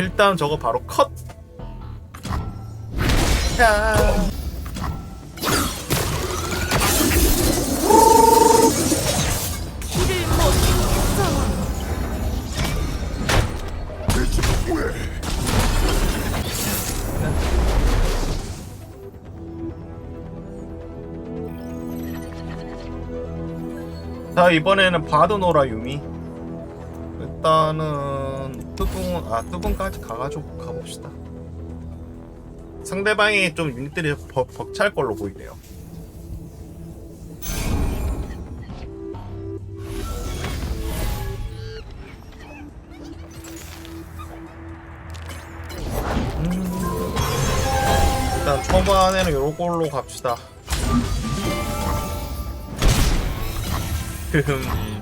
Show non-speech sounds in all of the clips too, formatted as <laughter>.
일단 저거 바로 컷. 야. 자 이번에는 바드노라 유미. 일단은 뜨궁 아 뜨궁까지 가가지고 가봅시다. 상대방이 좀 유닛들이 벅, 벅찰 걸로 보이네요. 음, 일단 초반에는 요걸로 갑시다. <laughs> 흠.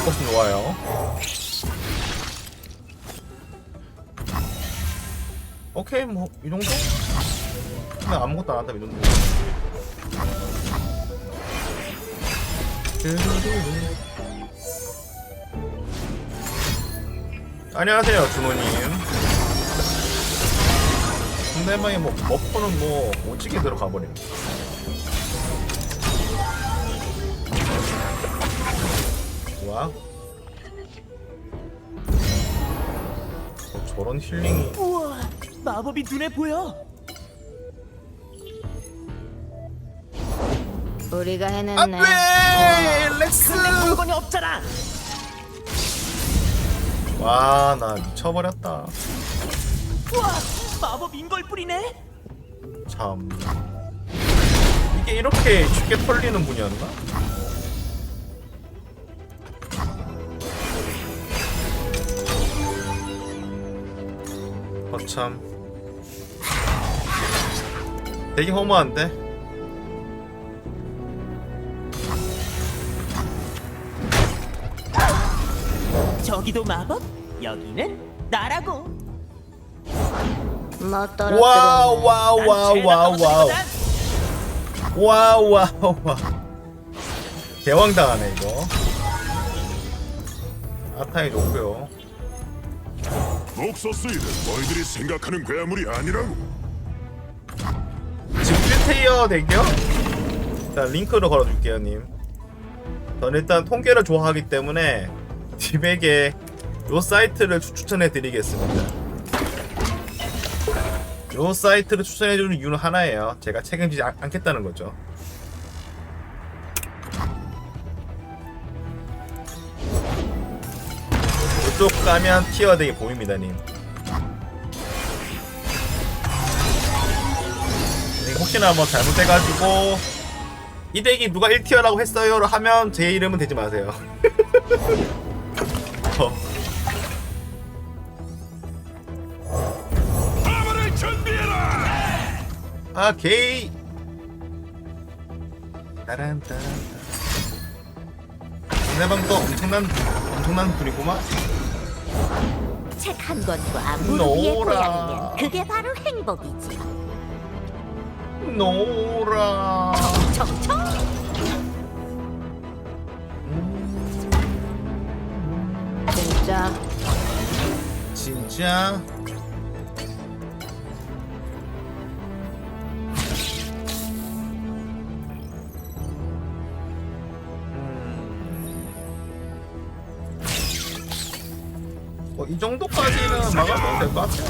연꽃은 좋아요. 오케이 뭐 이 정도? 그냥 아무것도 안 한다 이 정도. 안녕하세요 준호님. 상대방의 뭐 머퍼는 뭐 오지게 들어가 버림. 와. 어, 저런 힐링이 우와, 마법이 눈에 보여. 우리가 해냈네. 안돼 렉스. 물건이 없잖아. 와 나 미쳐버렸다. 우와, 마법 인걸 뿌리네. 참 이게 이렇게 쉽게 털리는 분이었나? 어참. 되게 허무한데? 저기도 마법, 여기는 나라고. 뭐 와우 떨어뜨렸네. 와우 와우 난 와우 죄다 와우 떨어뜨리거든. 와우 와우 와우. 개왕 당하네 이거. 아타이 좋고요 옥서스이는 너희들이 생각하는 괴물이 아니라고. 1테이어 대기요? 일단 링크를 걸어줄게요 님 저는 일단 통계를 좋아하기 때문에 님에게 요 사이트를 추- 추천해드리겠습니다 요 사이트를 추천해주는 이유는 하나예요 제가 책임지지 않, 않겠다는 거죠 이쪽 가면 티어 되게 보입니다 님 네, 혹시나 뭐 잘못해가지고 이 덱이 누가 1티어라고 했어요를 하면 제 이름은 대지 마세요. <laughs> 어. 아 게이. 따란 따란. 상대방도 엄청난 엄청난 분이구만. 책 한 권과 무릎 위에 노라. 고양이면 그게 바로 행복이지. 노라. 청청. 진짜 진짜. 뭐, 이 정도까지는 막아도 될것 같아요.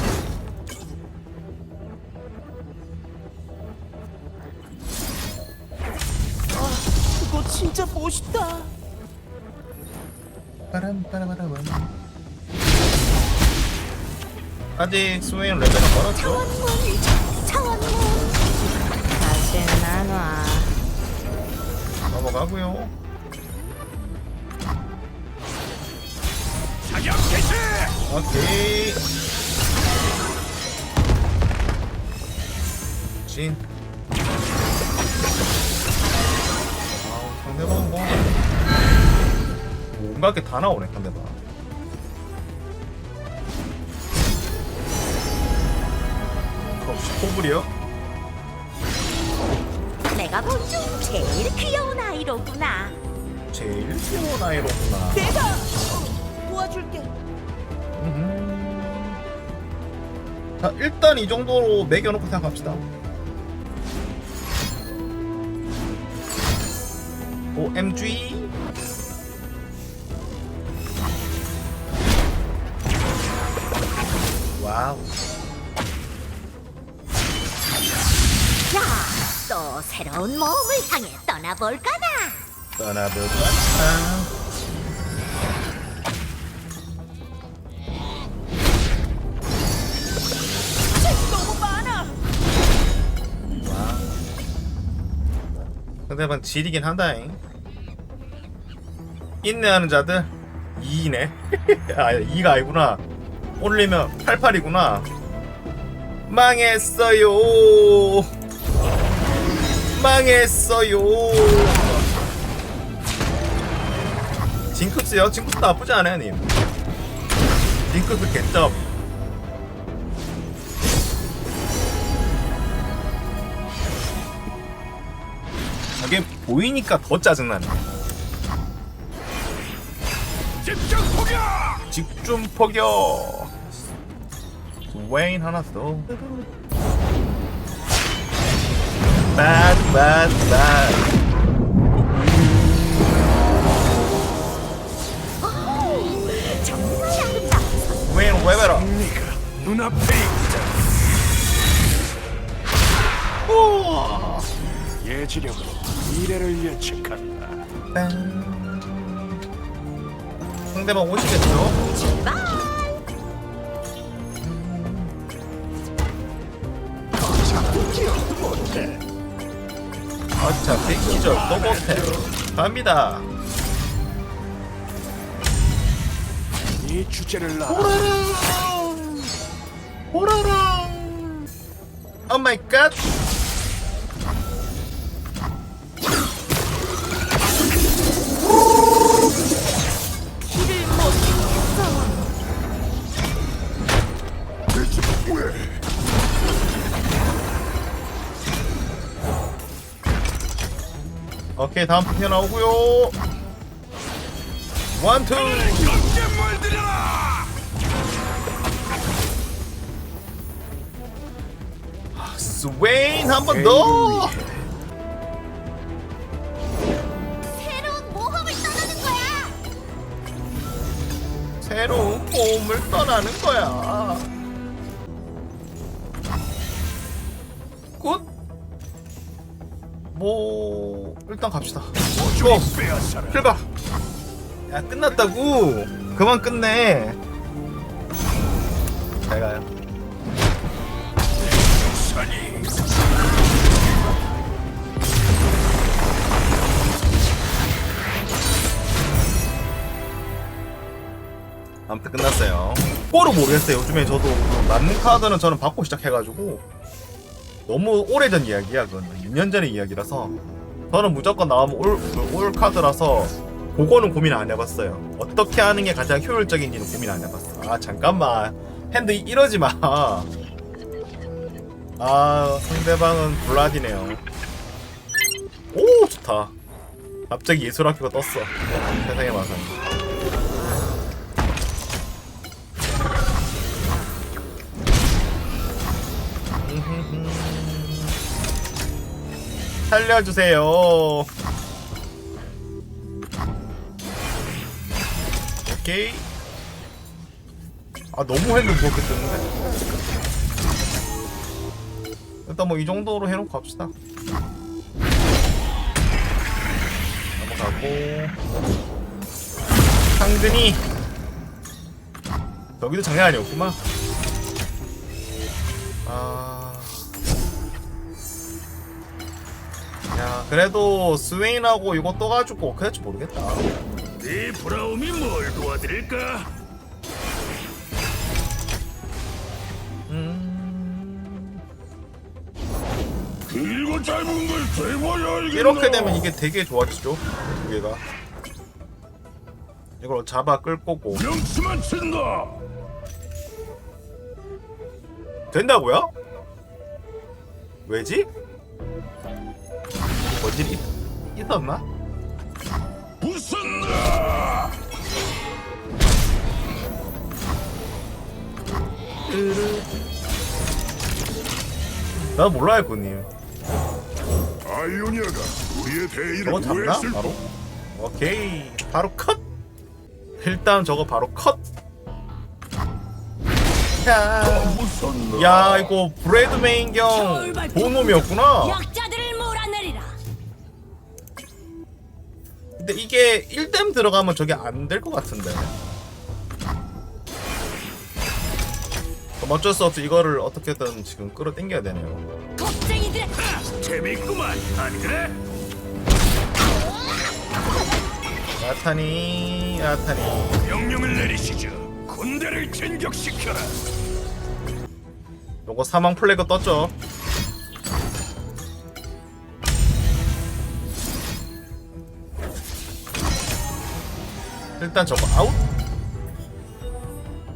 그거 진짜 멋있다. 빠람빠라바라밤. 아직 스웨인 레벨은 멀었죠? 차원문 차원문. 다시 나눠. 넘어가고요. 사격 개시. 오케이. 진. 아우, 상대방 뭐. 뭔가 게다 나오네, 상대방. 혹시 포블이요? 내가 본 중 제일 귀여운 아이로구나. 제일 쉬운 아이로구나. 내가 도와줄게. 음흠. 자 일단 이 정도로 매겨놓고 생각합시다. OMG 와우 자, 또 새로운 모험을 향해 떠나볼까나. 떠나볼까? 너 상대방 질이긴 하다잉. 인내하는 자들? 2이네? <laughs> 아 2가 아니구나. 올리면 88이구나. 망했어요. 망했어요. 징크스요? 징크스 나쁘지 않아요 님. 징크스 개점 저게 보이니까 더 짜증나네. 집중 포격! 집중 포격! 웨인 하나 더. Bad bad bad. 정말 아름다운 웨인 왜 그러? 네가 눈앞에 있다. 예지력으로 미래를 예측한다. 상대방 오시겠죠? 출발. 어차피 기절도 못해 갑니다 이 주제를 나 호라라 오 마이 갓 오케이 다음 편 나오고요 원투 물들여라! 스웨인 한 번 더. 새로운 모험을 떠나는 거야. 새로운 모험을 떠나는 거야. 뭐 일단 갑시다. 고. 빼앗아라. 필가. 야 끝났다고. 그만 끝내. 잘 가요. 아무튼 끝났어요. 뭐를 모르겠어요. 요즘에 저도 그 맞는 카드는 저는 받고 시작해가지고 너무 오래전 이야기야. 그건 2년 전의 이야기라서 저는 무조건 나오면 올, 그올 카드라서 그거는 고민 안 해봤어요. 어떻게 하는 게 가장 효율적인지는 고민 안 해봤어. 아 잠깐만 핸드 이러지 마. 아 상대방은 블라디네요. 오 좋다. 갑자기 예술학교가 떴어. 세상에 마상. 살려주세요. 오케이. 아 너무 핸드 무겁게 뜨는데. 일단 뭐 이 정도로 해놓고 갑시다. 넘어가고 상근이 여기도 장난 아니었구만. 아. 야, 그래도 스웨인하고 이거 떠가지고 어떻게 될지 모르겠다. 네 브라움이 뭘 도와드릴까? 음. 길고 짧은 걸 세워야 알겠나? 이렇게 되면 이게 되게 좋아지죠? 두 개가. 이걸 잡아 끌 거고. 명치만 친다. 된다고요? 왜지? 뭔 일이 있- 있었나? 부스 나 몰라요 군님 아이오니아가 우리의 대의를 저거 잡나? 구했을 바로? 오케이 바로 컷 일단 저거 바로 컷 야? 야 이거 브래드메인 경 좋은 놈이었구나 약자 근데 이게 1댐 들어가면 저게 안 될 것 같은데. 그럼 어쩔 수 없이 이거를 어떻게든 지금 끌어당겨야 되네요. 겁쟁이들. 재밌구만. 안 그래? 야타니 야타니. 명령을 내리시죠. 군대를 진격시켜라. 요거 사망 플래그 떴죠 일단 저거 아웃.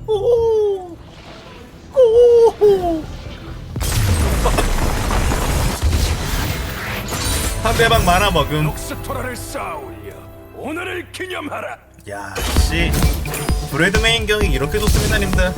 오 오. 상대방 만화 먹음. 녹스토라를 쌓아올려 오늘을 기념하라. 야씨. 브래드메인 경이 이렇게 좋습니다 님들